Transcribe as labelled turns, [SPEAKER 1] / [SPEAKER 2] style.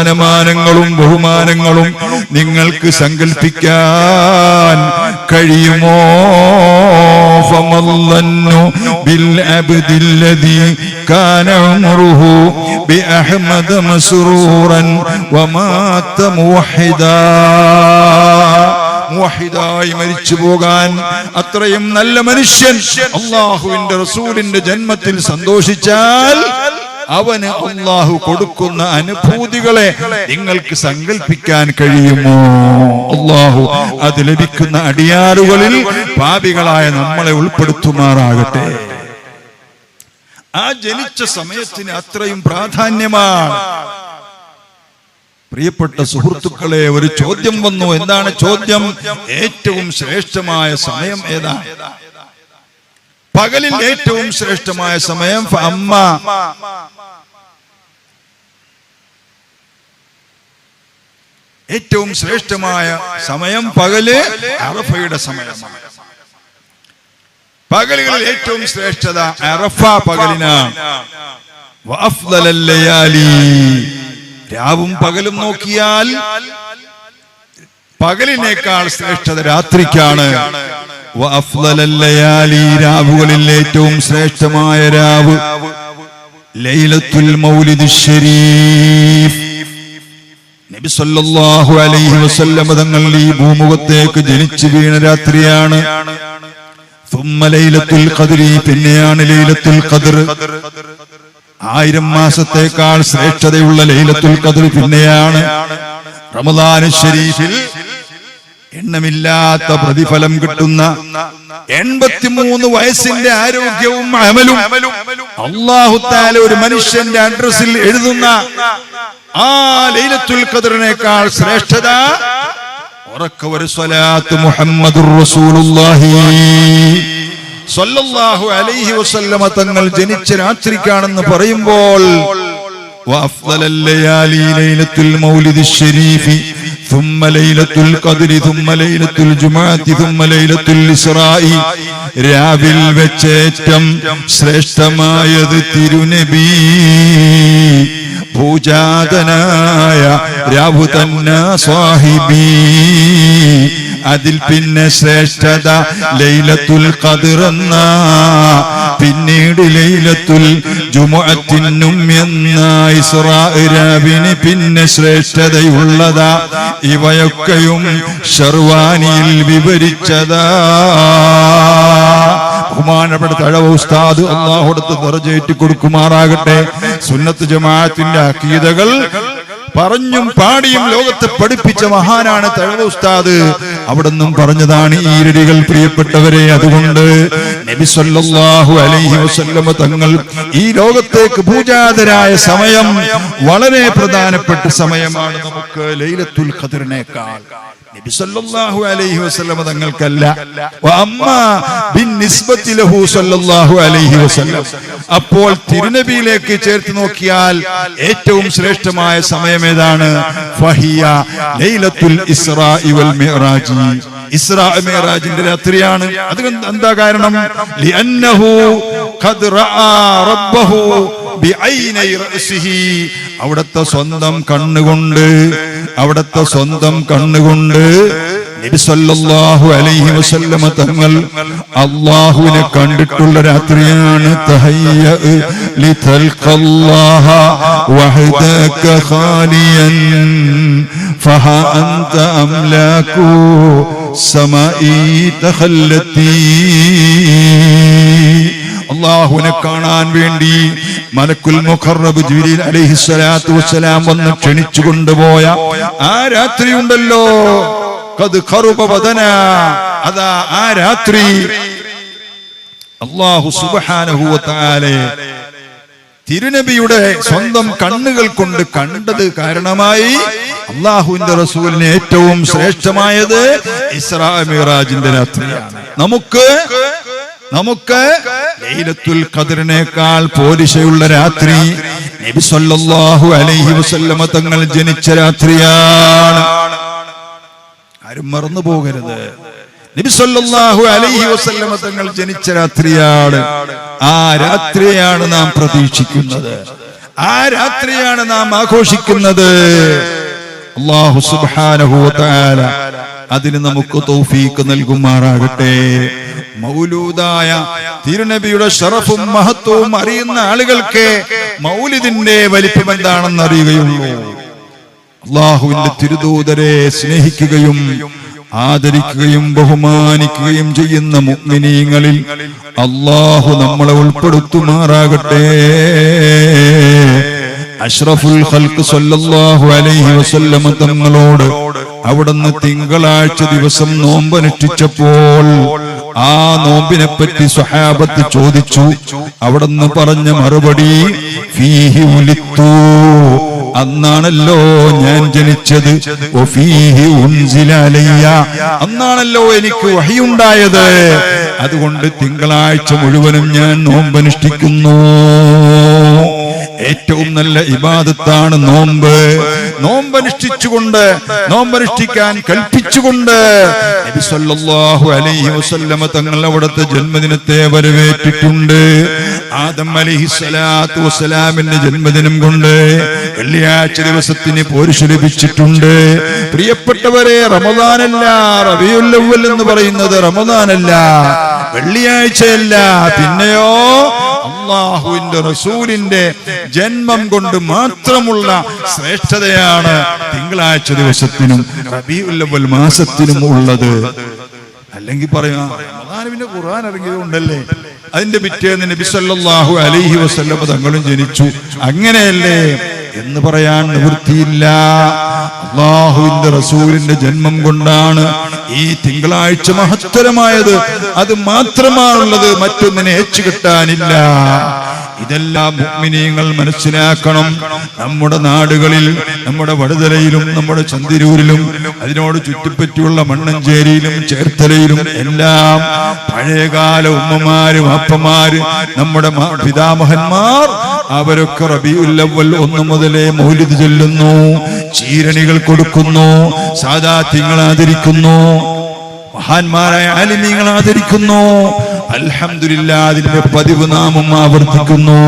[SPEAKER 1] സ്ഥാനമാനങ്ങളും ബഹുമാനങ്ങളും നിങ്ങൾക്ക് സങ്കല്പിക്കാൻ കഴിയുമോ? ഫമല്ലന്നു ബിൽ മരിച്ചു പോകാൻ അത്രയും നല്ല മനുഷ്യൻ അള്ളാഹുവിന്റെ റസൂലിന്റെ ജന്മത്തിൽ സന്തോഷിച്ചാൽ അവന് അള്ളാഹു കൊടുക്കുന്ന അനുഭൂതികളെ നിങ്ങൾക്ക് സങ്കല്പിക്കാൻ കഴിയുമോ? അള്ളാഹു അത് ലഭിക്കുന്ന അടിയാറുകളിൽ പാപികളായ നമ്മളെ ഉൾപ്പെടുത്തുമാറാകട്ടെ. ആ ജനിച്ച സമയത്തിന് അത്രയും പ്രാധാന്യമാണ്. പ്രിയപ്പെട്ട സുഹൃത്തുക്കളെ ഒരു ചോദ്യം വന്നു. എന്താണ് ചോദ്യം? ഏറ്റവും ശ്രേഷ്ഠമായ സമയം ഏതാണ് പകലിൽ ഏറ്റവും ശ്രേഷ്ഠമായ സമയം അമ്മ. ഏറ്റവും ശ്രേഷ്ഠമായ സമയം പകൽ അറഫയുടെ സമയമാണ് പകലുകളിൽ ഏറ്റവും ശ്രേഷ്ഠത അറഫ പകലിനാണ്. രാവും പകലും നോക്കിയാൽ പകലിനേക്കാൾ ശ്രേഷ്ഠത രാത്രിക്കാണ്. രാവുകളിൽ ഏറ്റവും ശ്രേഷ്ഠമായ രാവ് ലൈലത്തുൽ മൗലിദ് ഷരീഫ് നബി സല്ലല്ലാഹു അലൈഹി വസല്ലം തങ്ങൾ ഈ ഭൂമുഖത്തേക്ക് ജനിച്ചു വീണ രാത്രിയാണ്. ലൈലത്തുൽ ഖദ്രി പിന്നെയാണ് ലൈലത്തുൽ ഖദ്ർ. ആയിരം മാസത്തേക്കാൾ ശ്രേഷ്ഠതയുള്ള ലൈലത്തുൽ ഖദ്ർ പിന്നെയാണ്. റമദാൻ ഷരീഫിൽ എണ്ണമില്ലാത്ത പ്രതിഫലം കിട്ടുന്ന എൺപത്തിമൂന്ന് വയസ്സിന്റെ ആരോഗ്യവും അമലും അള്ളാഹുത്താല ഒരു മനുഷ്യന്റെ അഡ്രസ്സിൽ എഴുതുന്ന ആ ലൈലത്തുൽ ഖദറിനേക്കാൾ ശ്രേഷ്ഠത ഉറക്ക ഒരു സ്വലാത്ത് മുഹമ്മദുർ റസൂലുള്ളാഹി സ്വല്ലല്ലാഹു അലൈഹി വസല്ലമ തങ്ങൾ ജനിച്ച രാത്രിക്കാണെന്ന് പറയുമ്പോൾ وأفضل الليالي ليلة المولد الشريف ثم ليلة القدر ثم ليلة الجمعة ثم ليلة الإسراء രാവിൽ വെച്ചേറ്റം ശ്രേഷ്ഠമായത് തിരുനബി ഭൂജാതനായ രാഹുതന്ന സ്വാഹിബി. അതിൽ പിന്നെ ശ്രേഷ്ഠത ലൈലത്തുൽ കതിറന്ന പിന്നീട് ലൈലത്തുൽ ജുമുഅത്തിനും എന്ന. ഇസ്രാവിന് പിന്നെ ശ്രേഷ്ഠതയുള്ളതാ. ഇവയൊക്കെയും ഷർവാനിയിൽ വിവരിച്ചതാ. ബഹുമാനപ്പെട്ട തഴവ ഉസ്താദ് അള്ളാഹുടത്ത് നിറചേറ്റി കൊടുക്കുമാറാകട്ടെ. സുന്നത്ത് ജമാഅത്തിന്റെ അക്കീതകൾ പറഞ്ഞും പാടിയും ലോകത്തെ പഠിപ്പിച്ച മഹാനാണ് തഴവ ഉസ്താദ്. അവിടെ നിന്നും പറഞ്ഞതാണ് ഈ ഇരടികൾ പ്രിയപ്പെട്ടവരെ അതുകൊണ്ട് നബി സല്ലല്ലാഹു അലൈഹി വസല്ലമ തങ്ങൾ ഈ ലോകത്തേക്ക് പൂജാതരായ സമയം വളരെ പ്രധാനപ്പെട്ട സമയമാണ് നമുക്ക് ലൈലത്തുൽ ഖദറിനേക്കാൾ. അലൈഹി തങ്ങൾക്കല്ല. അപ്പോൾ തിരുനബിയിലേക്ക് ചേർത്ത് നോക്കിയാൽ ഏറ്റവും ശ്രേഷ്ഠമായ സമയം ഏതാണ്? ഫഹിയ ലൈലത്തുൽ ഇസ്രാഇ വൽ മിഅ്റാജി ഇസ്രാ മിഅ്റാജിന്റെ രാത്രിയാണ്. അത് എന്താ കാരണം? അവിടുത്തെ സ്വന്തം കണ്ണുകൊണ്ട് അവിടുത്തെ സ്വന്തം കണ്ണുകൊണ്ട് അലൈഹി വസല്ലമ തങ്ങൾ അള്ളാഹുവിനെ കണ്ടിട്ടുള്ള രാത്രിയാണ്. അള്ളാഹുവിനെ കാണാൻ വേണ്ടി മലക്കുൽ വസ്സലാം വന്ന് ക്ഷണിച്ചു കൊണ്ടുപോയ ആ രാത്രി ഉണ്ടല്ലോ കത് ഖറുബ വദന. അതാ ആ രാത്രി. അള്ളാഹു തിരുനബിയുടെ സ്വന്തം കണ്ണുകൾ കൊണ്ട് കണ്ടത് കാരണമായി അള്ളാഹുവിന്റെ റസൂലിന് ഏറ്റവും ശ്രേഷ്ഠമായത് ഇസ്രാ മിറാജിന്റെ രാത്രിയാണ്. നമുക്ക് നമുക്ക് ലൈലത്തുൽ ഖദറിനേക്കാൾ പോലിശയുള്ള രാത്രി നബി സല്ലല്ലാഹു അലൈഹി വസല്ലമ തങ്ങൾ ജനിച്ച രാത്രിയാണ്. ആരും മറന്നു പോകരുത്. നബി സല്ലല്ലാഹു അലൈഹി വസല്ലമ തങ്ങൾ ജനിച്ച രാത്രിയാണ്. ആ രാത്രിയാണ് നാം പ്രതീക്ഷിക്കുന്നത്. ആ രാത്രിയാണ് നാം ആഘോഷിക്കുന്നത്. അല്ലാഹു സുബ്ഹാനഹു വതആല തആല അതിന് നമുക്ക് തൗഫീക്ക് നൽകുമാറാകട്ടെ. മൗലൂദായ തിരുനബിയുടെ ഷറഫും മഹത്വവും അറിയുന്ന ആളുകൾക്ക് മൗലിദിന്റെ വലിപ്പം എന്താണെന്ന് അറിയുകയുള്ളൂ. അള്ളാഹുവിന്റെ തിരുദൂതരെ സ്നേഹിക്കുകയും ആദരിക്കുകയും ബഹുമാനിക്കുകയും ചെയ്യുന്ന മുഗ്മിനീങ്ങളിൽ അള്ളാഹു നമ്മളെ ഉൾപ്പെടുത്തുമാറാകട്ടെ. അഷ്റഫുൽ ഖൽക്ക് സല്ലല്ലാഹു അലൈഹി വസല്ലമ തങ്ങളോട് അവിടുന്ന് തിങ്കളാഴ്ച ദിവസം നോമ്പനുഷ്ഠിച്ചപ്പോൾ ആ നോമ്പിനെ പറ്റി സ്വഹാബത്ത് ചോദിച്ചു. അവിടുന്ന് പറഞ്ഞ മറുപടി ഫീഹി ഉലിത്തു. അന്നാണല്ലോ ഞാൻ ജനിച്ചത്. അന്നാണല്ലോ എനിക്ക് വഹിയുണ്ടായത് അതുകൊണ്ട് തിങ്കളാഴ്ച മുഴുവനും ഞാൻ നോമ്പനുഷ്ഠിക്കുന്നു ഏറ്റവും നല്ല ഇബാദത്താണ് നോമ്പ്. നോമ്പനുഷ്ഠിച്ചുകൊണ്ട് നോമ്പനുഷ്ഠിക്കാൻ കൽപ്പിച്ചുകൊണ്ട് നബി സല്ലല്ലാഹു അലൈഹി വസല്ലമ തങ്ങൾ അവിടുത്തെ ജന്മദിനത്തെ വരവേറ്റിട്ടുണ്ട്. ആദം അലൈഹിസ്സലാത്തു വസ്സലാമിന്റെ ജന്മദിനം കൊണ്ട് വെള്ളിയാഴ്ച ദിവസത്തിന് പോരുഷ ലഭിച്ചിട്ടുണ്ട്. പ്രിയപ്പെട്ടവരെ റമദാനല്ല റബിയുല്ലവൽ എന്ന് പറയുന്നത് റമദാനല്ല വെള്ളിയാഴ്ചയല്ല പിന്നെയോ അള്ളാഹുവിന്റെ റസൂലിന്റെ ജന്മം കൊണ്ട് മാത്രമുള്ള ശ്രേഷ്ഠതയാണ് തിങ്കളാഴ്ച ദിവസത്തിനും റബിയുല്ലവൽ മാസത്തിനും ഉള്ളത്. അല്ലെങ്കിൽ പറയാ ഖുർആൻ ഇറങ്ങിയതുകൊണ്ടല്ലേ? അതിന്റെ പിറ്റേന്ന് നബി സല്ലല്ലാഹു അലൈഹി വസല്ലം തങ്ങളും ജനിച്ചു. അങ്ങനെയല്ലേ? എന്ന് പറയാൻ നിവൃത്തിയില്ല. അള്ളാഹുവിന്റെ റസൂലിന്റെ ജന്മം കൊണ്ടാണ് ഈ തിങ്കളാഴ്ച മഹത്തരമായത്. അത് മാത്രമാണുള്ളത് മറ്റൊന്നിനെ ഏച്ചു കിട്ടാനില്ല ഇതെല്ലാം മുഗ്മിനീങ്ങൾ മനസ്സിലാക്കണം. നമ്മുടെ നാടുകളിൽ നമ്മുടെ വടുതലയിലും നമ്മുടെ ചന്തിരൂരിലും അതിനോട് ചുറ്റിപ്പറ്റിയുള്ള മണ്ണഞ്ചേരിയിലും ചേർത്തലയിലും എല്ലാം പഴയകാല ഉമ്മമാരും അപ്പമാര് നമ്മുടെ പിതാമഹന്മാർ അവരൊക്കെ റബിയുല്ലവൽ ഒന്നു മുതലേ മൗലിത് ചൊല്ലുന്നു ചീരണികൾ കൊടുക്കുന്നു സാദാത്യങ്ങൾ ആദരിക്കുന്നു. മഹാന്മാരായ ആലിമീങ്ങൾ ആദരിക്കുന്നു. അൽഹംദുലില്ലാ അതിന്റെ പതിവ് നാമം ആവർത്തിക്കുന്നു.